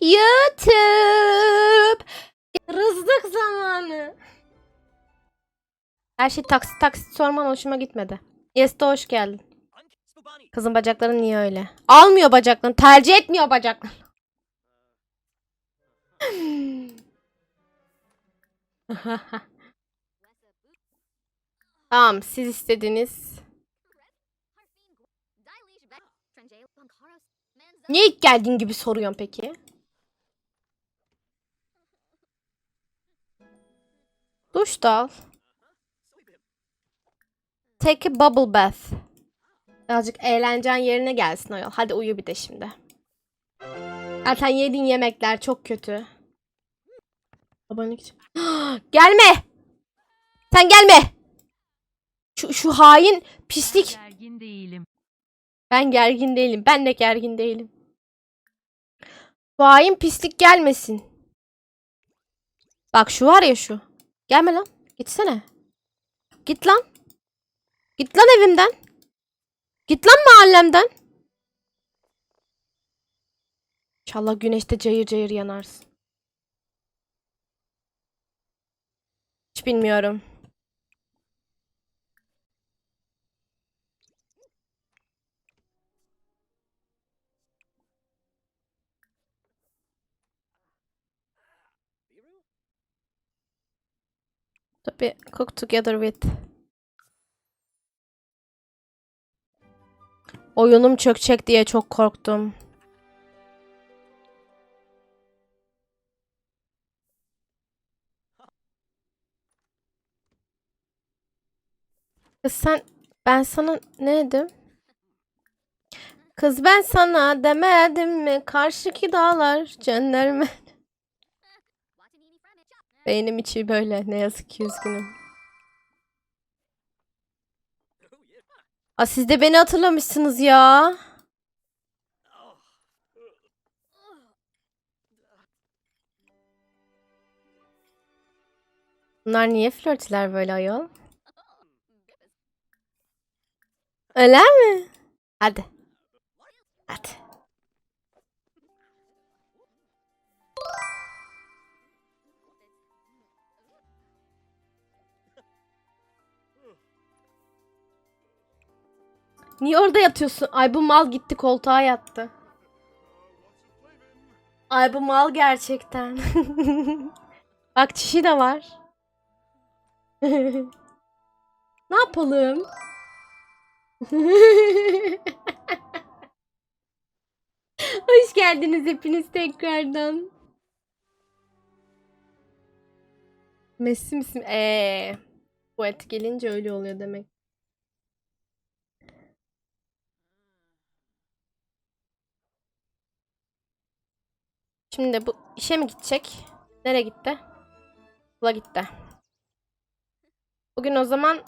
YouTube. Rızlık zamanı. Her şey taksit taksit sorman hoşuma gitmedi. Yes'te hoş geldin. Kızın bacakları niye öyle? Almıyor bacaklarını. Tercih etmiyor bacaklarını. tamam siz istediniz. Niye ilk geldiğin gibi soruyorsun peki? Duş da al. Take a bubble bath. Birazcık eğlencen yerine gelsin o yol. Hadi uyu bir de şimdi. Zaten yediğin yemekler çok kötü. Abonelik için. gelme! Sen gelme! Şu, şu hain pislik. Gergin değilim. Ben gergin değilim. Ben de gergin değilim. Bu hain pislik gelmesin. Bak şu var ya şu. Gelme lan. Gitsene. Git lan. Git lan evimden. Git lan mahallemden. İnşallah güneşte cayır cayır yanarsın. Hiç bilmiyorum. To be cooked together with. Oyunum çökecek diye çok korktum. Kız sen ben sana ne dedim? Kız ben sana demedim mi? Karşıki dağlar cenderme. Beynim içi böyle. Ne yazık ki üzgünüm. Aa, siz de beni hatırlamışsınız ya. Bunlar niye flörtüler böyle ayol? Öyle mi? Hadi. Hadi. Niye orada yatıyorsun? Ay bu mal gitti koltuğa yattı. Ay bu mal gerçekten. Bak çişi de var. ne yapalım? Hoş geldiniz hepiniz tekrardan. Messi misin? Eee. Bu et gelince öyle oluyor demek. Şimdi bu işe mi gidecek? Nereye gitti? Okula gitti. Bugün o zaman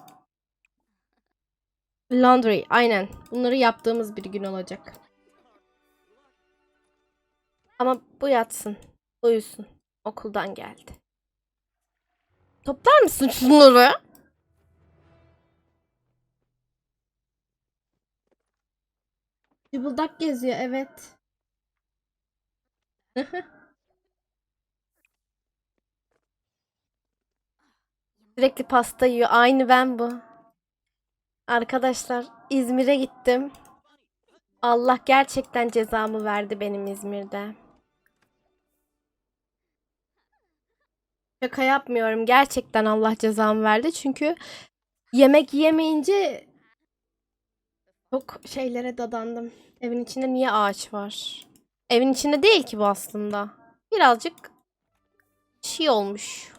laundry aynen. Bunları yaptığımız bir gün olacak. Ama bu yatsın. Uyusun. Okuldan geldi. Toplar mısın şunları? Cıbıldak geziyor evet. Sürekli pasta yiyor. Aynı ben bu. Arkadaşlar İzmir'e gittim. Allah gerçekten cezamı verdi benim İzmir'de. Şaka yapmıyorum. Gerçekten Allah cezamı verdi. Çünkü yemek yemeyince çok şeylere dadandım. Evin içinde niye ağaç var? Evin içinde değil ki bu aslında. Birazcık şey olmuş.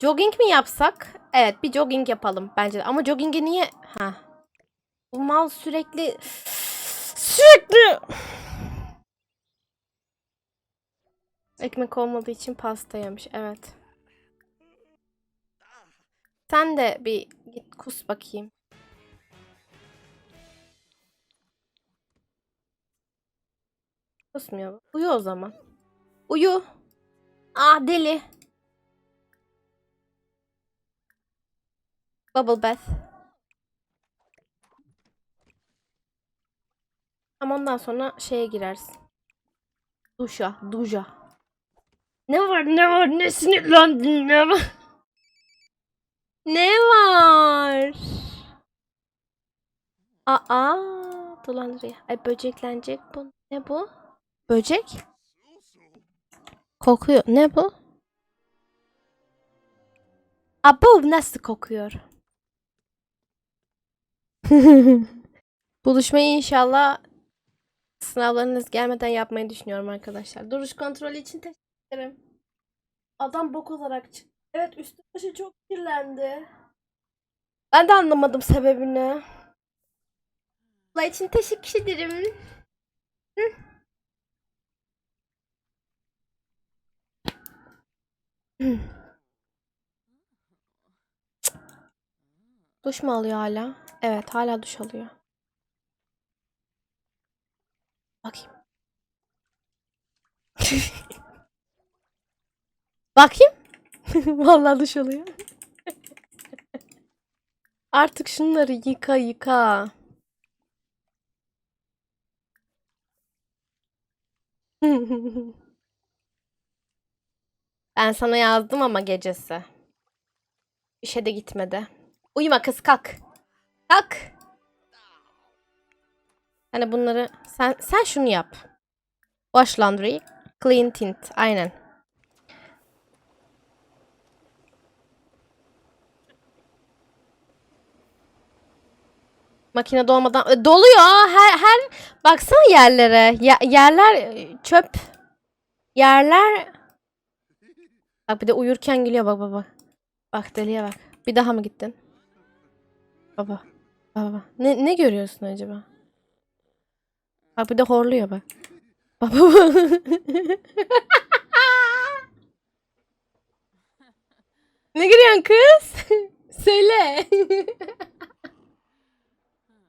Jogging mi yapsak? Evet bir jogging yapalım bence de. Ama jogging'e niye? Ha. Bu mal sürekli sürekli ekmek olmadığı için pasta yemiş. Evet. Sen de bir git kus bakayım. Kusmuyor. Uyu o zaman. Uyu. Ah deli. Bubble bath. Ama ondan sonra şeye girersin. Duşa, duşa. Ne var ne var ne sinirlendin ne var? Ne var? Aa, dolandırıyor. Ay böceklenecek bu. Ne bu? Böcek? Kokuyor. Ne bu? Abo nasıl kokuyor? Buluşmayı inşallah sınavlarınız gelmeden yapmayı düşünüyorum arkadaşlar. Duruş kontrolü için teşekkür ederim. Adam bok olarak çıktı. Evet üstü başı çok kirlendi. Ben de anlamadım sebebini. Allah için teşekkür ederim. Hı. Duş mu alıyor hala? Evet hala duş alıyor. Bakayım. Bakayım. Vallahi duş alıyor. Artık şunları yıka yıka. Ben sana yazdım ama gecesi. İşe de gitmedi. Uyuma kız kalk. Kalk. Hani bunları sen sen şunu yap. Wash laundry, clean tint. Aynen. Makine dolmadan E, doluyor. Her her baksana yerlere. Ya- yerler e, çöp. Yerler Bak bir de uyurken gülüyor bak bak bak. Deliye bak. Bir daha mı gittin? Baba. Baba. Ne, ne görüyorsun acaba? Bak bir de horluyor bak. Baba. ne görüyorsun kız? Söyle.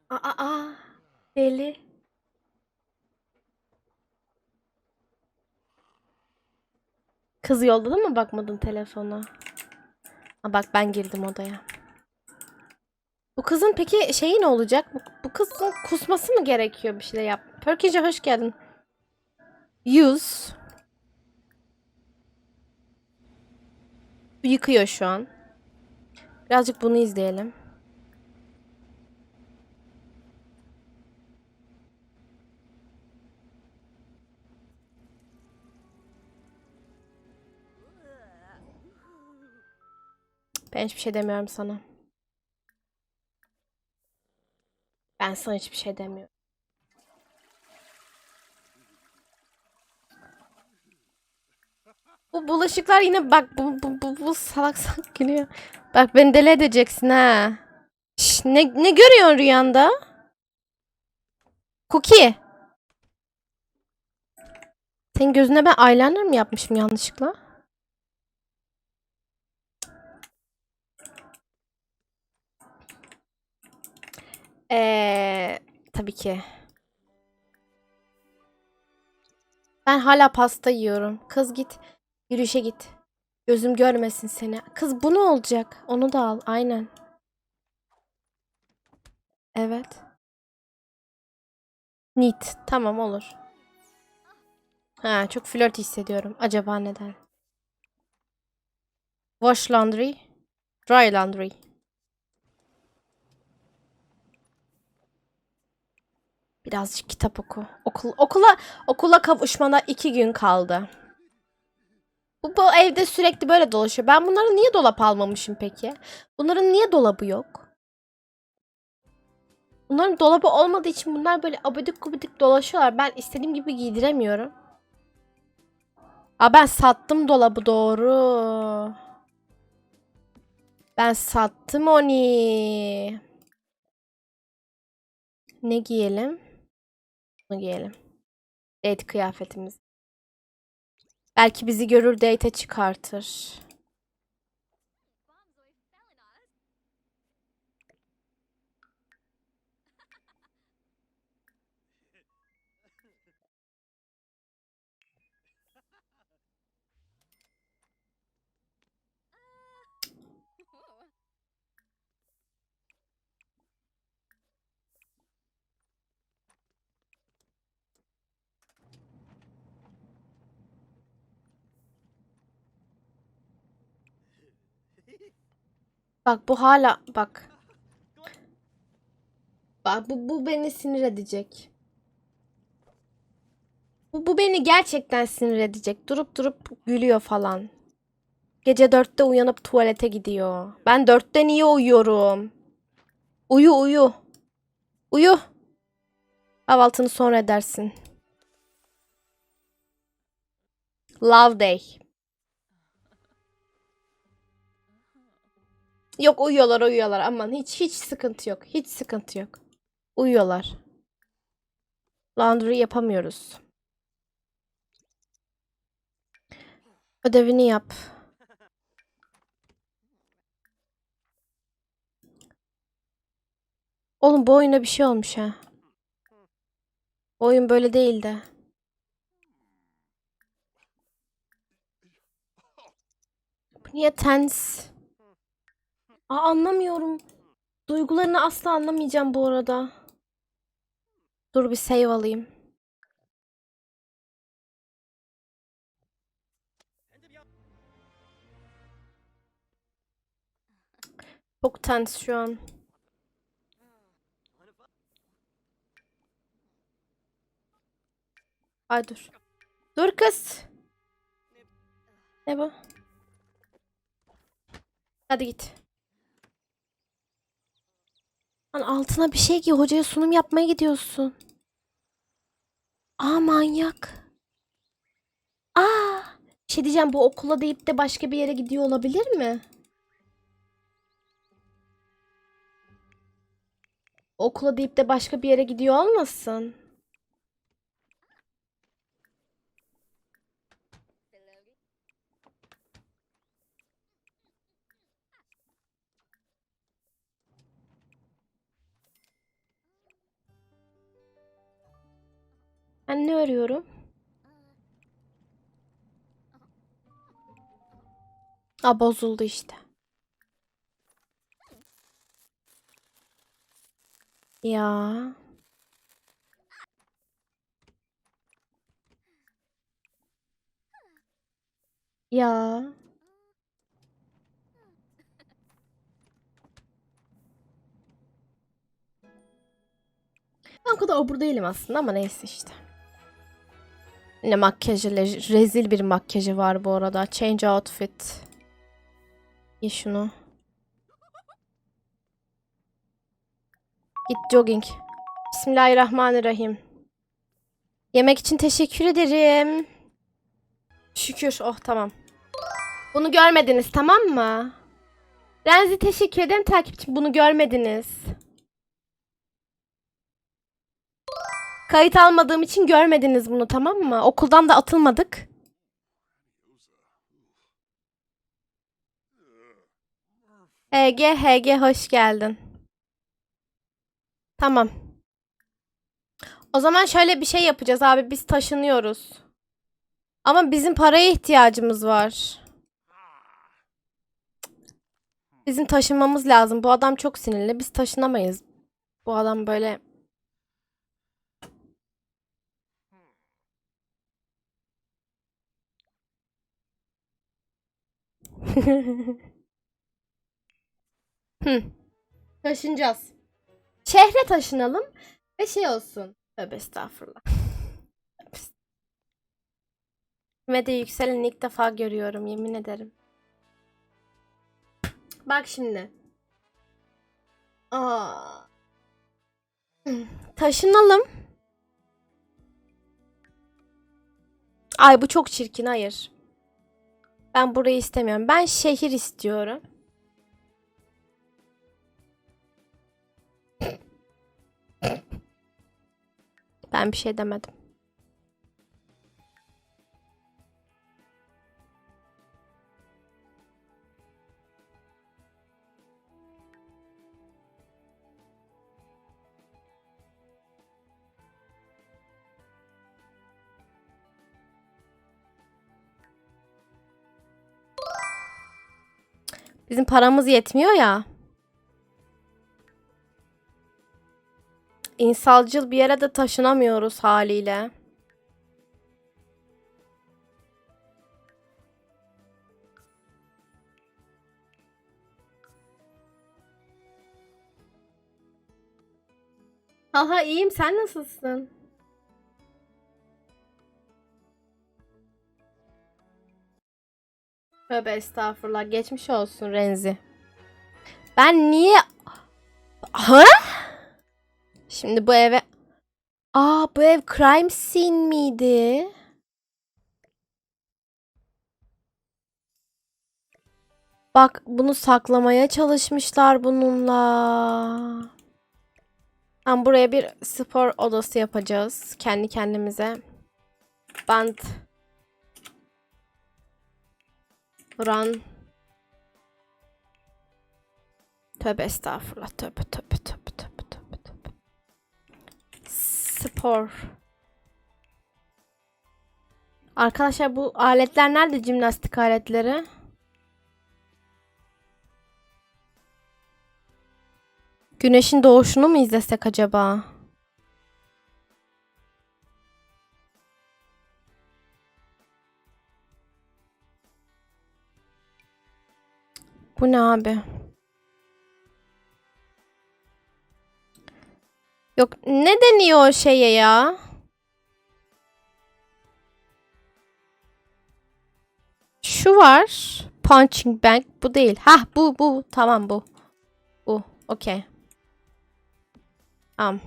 aa, aa, deli. Kız yolladı mı bakmadın telefona? Ha bak ben girdim odaya. Bu kızın peki şeyi ne olacak? Bu, bu kızın kusması mı gerekiyor bir şeyler yap? Perkince hoş geldin. Use. Yıkıyor şu an. Birazcık bunu izleyelim. Ben hiçbir şey demiyorum sana. Ben sana hiçbir şey demiyorum. Bu bulaşıklar yine bak bu bu bu, bu salak salak gülüyor. Bak beni deli edeceksin ha. Şş, ne ne görüyorsun rüyanda? Cookie. Senin gözüne ben eyeliner mi yapmışım yanlışlıkla? Ee, tabii ki. Ben hala pasta yiyorum. Kız git. Yürüyüşe git. Gözüm görmesin seni. Kız bu ne olacak? Onu da al. Aynen. Evet. Neat. Tamam olur. Ha, çok flört hissediyorum. Acaba neden? Wash laundry. Dry laundry. Birazcık kitap oku. Okul, okula okula kavuşmana iki gün kaldı. Bu, bu evde sürekli böyle dolaşıyor. Ben bunları niye dolap almamışım peki? Bunların niye dolabı yok? Bunların dolabı olmadığı için bunlar böyle abidik gubidik dolaşıyorlar. Ben istediğim gibi giydiremiyorum. Aa ben sattım dolabı doğru. Ben sattım onu. Ne giyelim? Bunu giyelim. Date kıyafetimiz. Belki bizi görür date çıkartır. Bak bu hala bak. Bak bu, bu beni sinir edecek. Bu, bu beni gerçekten sinir edecek. Durup durup gülüyor falan. Gece dörtte uyanıp tuvalete gidiyor. Ben dörtte niye uyuyorum? Uyu uyu. Uyu. Kahvaltını sonra edersin. Love day. Yok uyuyorlar uyuyorlar aman hiç hiç sıkıntı yok. Hiç sıkıntı yok. Uyuyorlar. Laundry yapamıyoruz. Ödevini yap. Oğlum bu oyuna bir şey olmuş ha. Oyun böyle değildi. Bu niye tens? Aa, anlamıyorum. Duygularını asla anlamayacağım bu arada. Dur bir save alayım. Çok tens şu an. Ay dur. Dur kız. Ne bu? Hadi git. Lan altına bir şey giy. Hocaya sunum yapmaya gidiyorsun. Aa manyak. Aa. Bir şey diyeceğim bu okula deyip de başka bir yere gidiyor olabilir mi? Okula deyip de başka bir yere gidiyor olmasın? Ben ne arıyorum? Aa bozuldu işte. Ya. Ya. Ben o kadar obur değilim aslında ama neyse işte. Ne makyajı, rezil bir makyajı var bu arada. Change outfit. Giy şunu. Git jogging. Bismillahirrahmanirrahim. Yemek için teşekkür ederim. Şükür. Oh tamam. Bunu görmediniz tamam mı? Renzi teşekkür ederim takipçim. Bunu görmediniz. Kayıt almadığım için görmediniz bunu tamam mı? Okuldan da atılmadık. HG HG hoş geldin. Tamam. O zaman şöyle bir şey yapacağız abi. Biz taşınıyoruz. Ama bizim paraya ihtiyacımız var. Bizim taşınmamız lazım. Bu adam çok sinirli. Biz taşınamayız. Bu adam böyle Hı. Taşınacağız. Şehre taşınalım ve şey olsun. Tövbe estağfurullah. Ve de yükselen ilk defa görüyorum yemin ederim. Bak şimdi. Aa. Taşınalım. Ay bu çok çirkin hayır. Ben burayı istemiyorum. Ben şehir istiyorum. Ben bir şey demedim. Bizim paramız yetmiyor ya. İnsalcıl bir yere de taşınamıyoruz haliyle. Aha iyiyim sen nasılsın? Tövbe estağfurullah geçmiş olsun Renzi. Ben niye... Ha? Şimdi bu eve... Aa bu ev crime scene miydi? Bak bunu saklamaya çalışmışlar bununla. Tam buraya bir spor odası yapacağız kendi kendimize. Band. Run. Tövbe estağfurullah. Tövbe tövbe tövbe tövbe tövbe tövbe. Spor. Arkadaşlar bu aletler nerede jimnastik aletleri? Güneşin doğuşunu mu izlesek acaba? Bu ne abi? Yok ne deniyor o şeye ya? Şu var. Punching bag. Bu değil. Hah bu bu. Tamam bu. Bu. Okey. Tamam.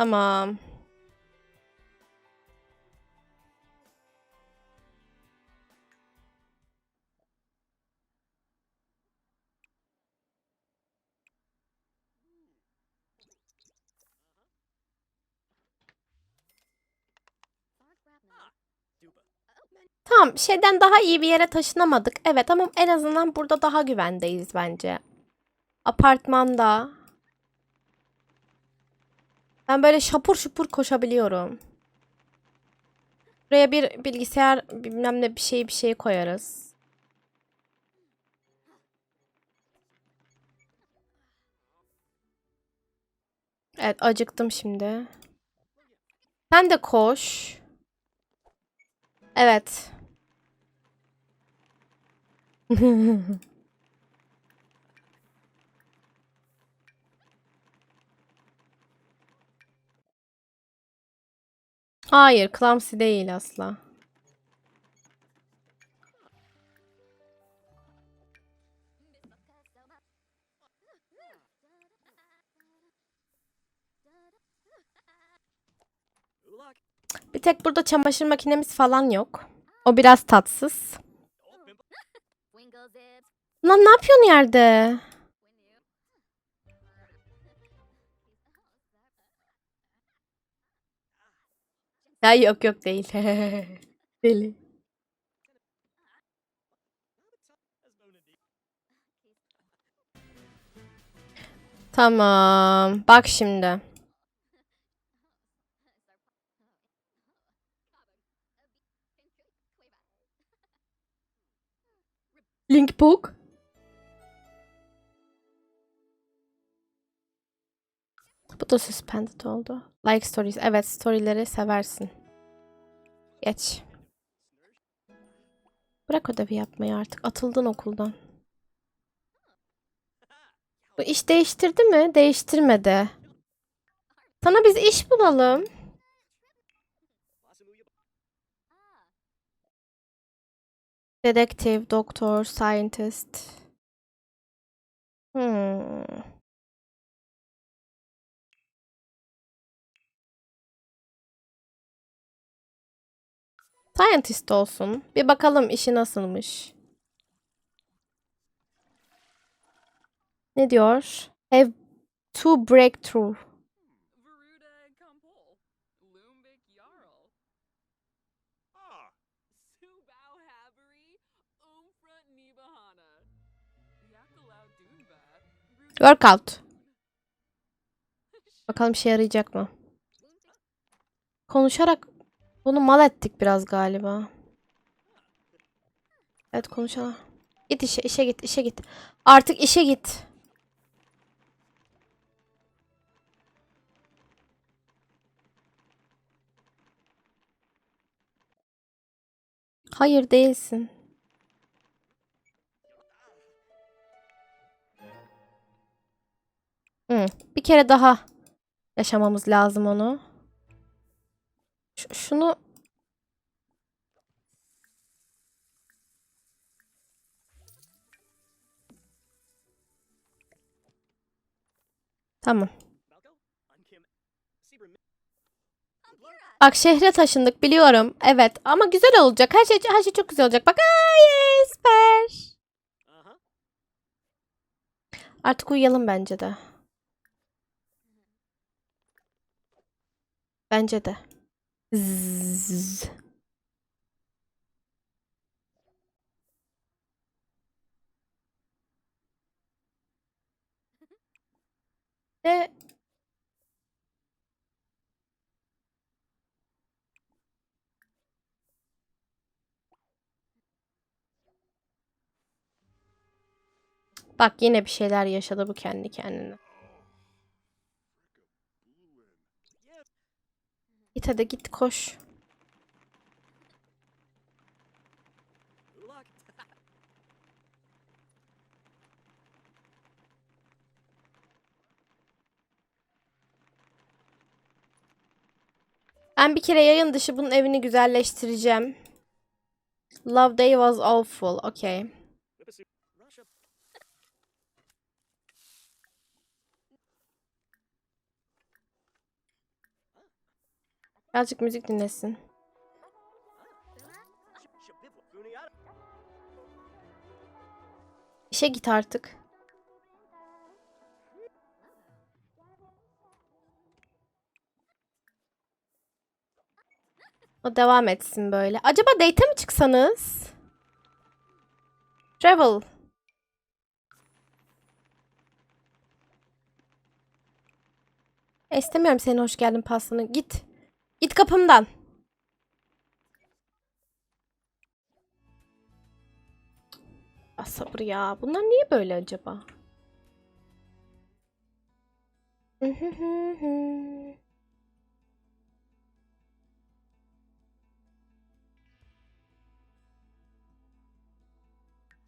Tamam. Tamam, şeyden daha iyi bir yere taşınamadık. Evet ama en azından burada daha güvendeyiz bence. Apartmanda. Ben böyle şapur şupur koşabiliyorum. Buraya bir bilgisayar bilmem ne bir şey bir şey koyarız. Evet acıktım şimdi. Sen de koş. Evet. Hayır, clumsy değil asla. Bir tek burada çamaşır makinemiz falan yok. O biraz tatsız. Lan ne yapıyorsun yerde? Ya yok yok değil. Deli. Tamam. Bak şimdi. Link book. Bu da suspended oldu. Like stories. Evet storyleri seversin. Geç. Bırak ödevi yapmayı artık. Atıldın okuldan. Bu iş değiştirdi mi? Değiştirmedi. Sana biz iş bulalım. Dedektif, doktor, scientist. Hmm. Scientist olsun. Bir bakalım işi nasılmış. Ne diyor? Have to breakthrough. Workout. Bakalım işe yarayacak mı? Konuşarak bunu mal ettik biraz galiba. Evet konuşalım. Git işe, işe git, işe git. Artık işe git. Hayır değilsin. Hı, bir kere daha yaşamamız lazım onu. Ş- şunu Tamam. Bak şehre taşındık biliyorum. Evet ama güzel olacak. Her şey her şey çok güzel olacak. Bak ay süper. Artık uyuyalım bence de. Bence de. Zzz. Ve Bak yine bir şeyler yaşadı bu kendi kendine. Git hadi git koş. Ben bir kere yayın dışı bunun evini güzelleştireceğim. Love Day was awful. Okay. Birazcık müzik dinlesin. İşe git artık. O devam etsin böyle. Acaba date mi çıksanız? Travel. E, İstemiyorum senin hoş geldin pastanı. Git. Git kapımdan. Ah sabır ya. Bunlar niye böyle acaba?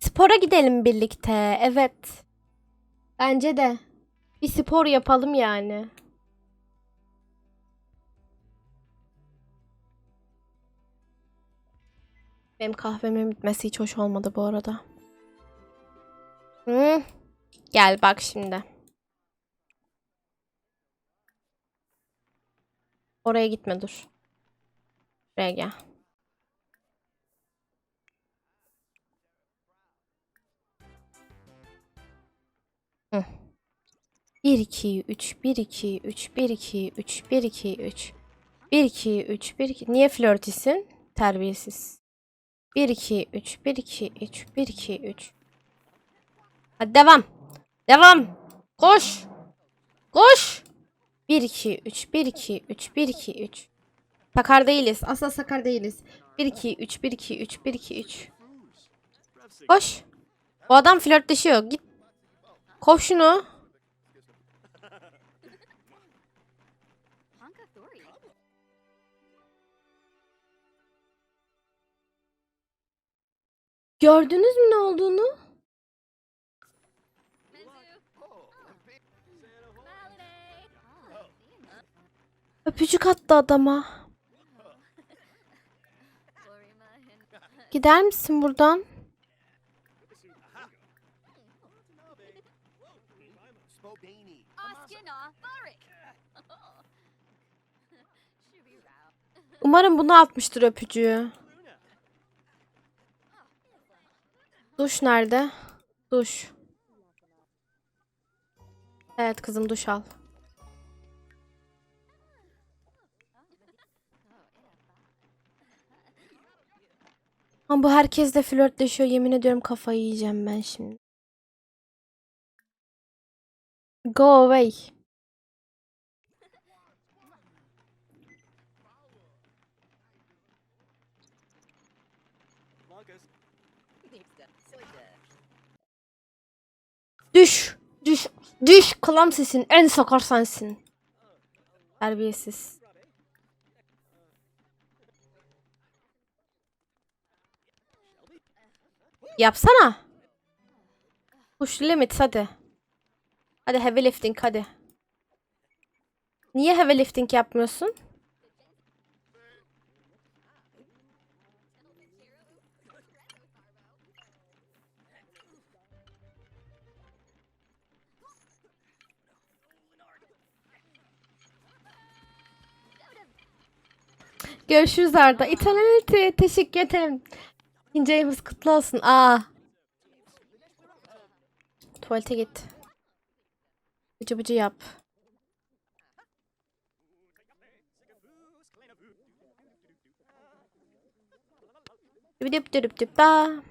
Spora gidelim birlikte. Evet. Bence de. Bir spor yapalım yani. Benim kahvemin bitmesi hiç hoş olmadı bu arada. Hı. Gel bak şimdi. Oraya gitme dur. Buraya gel. Hı. 1 2 3 1 2 3 1 2 3 1 2 3 1 2 3 1 2 Niye flörtisin? Terbiyesiz. 1 2 3 1 2 3 1 2 3 Hadi devam. Devam. Koş. Koş. 1 2 3 1 2 3 1 2 3 Sakar değiliz. Asla sakar değiliz. 1 2 3 1 2 3 1 2 3 Koş. O adam flörtleşiyor. Git. Kov şunu. Gördünüz mü ne olduğunu? Öpücük attı adama. Gider misin buradan? Umarım bunu atmıştır öpücüğü. Duş nerede? Duş. Evet kızım duş al. Ama bu herkes de flörtleşiyor. Yemin ediyorum kafayı yiyeceğim ben şimdi. Go away. Düş. Düş. Düş. Kılam sesin. En sakar sensin. Terbiyesiz. Yapsana. Push limits hadi. Hadi heavy lifting hadi. Niye heavy lifting yapmıyorsun? Görüşürüz Arda. Eternity. Teşekkür ederim. İkinci kutlu olsun. Aa. Tuvalete git. Bıcı bıcı yap. Düp düp düp düp da.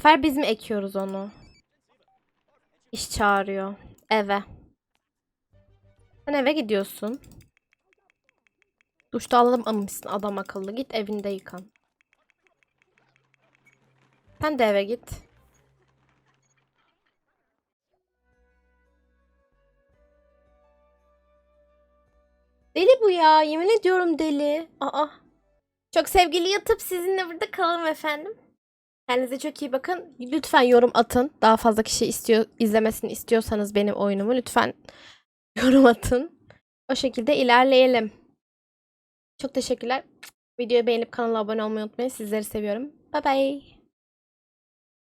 Sefer biz mi ekiyoruz onu? İş çağırıyor. Eve. Sen eve gidiyorsun. Duşta alamamışsın adam akıllı. Git evinde yıkan. Sen de eve git. Deli bu ya. Yemin ediyorum deli. Aa. Çok sevgili yatıp sizinle burada kalalım efendim. Kendinize çok iyi bakın. Lütfen yorum atın. Daha fazla kişi istiyor izlemesini istiyorsanız benim oyunumu lütfen yorum atın. O şekilde ilerleyelim. Çok teşekkürler. Videoyu beğenip kanala abone olmayı unutmayın. Sizleri seviyorum. Bye bye.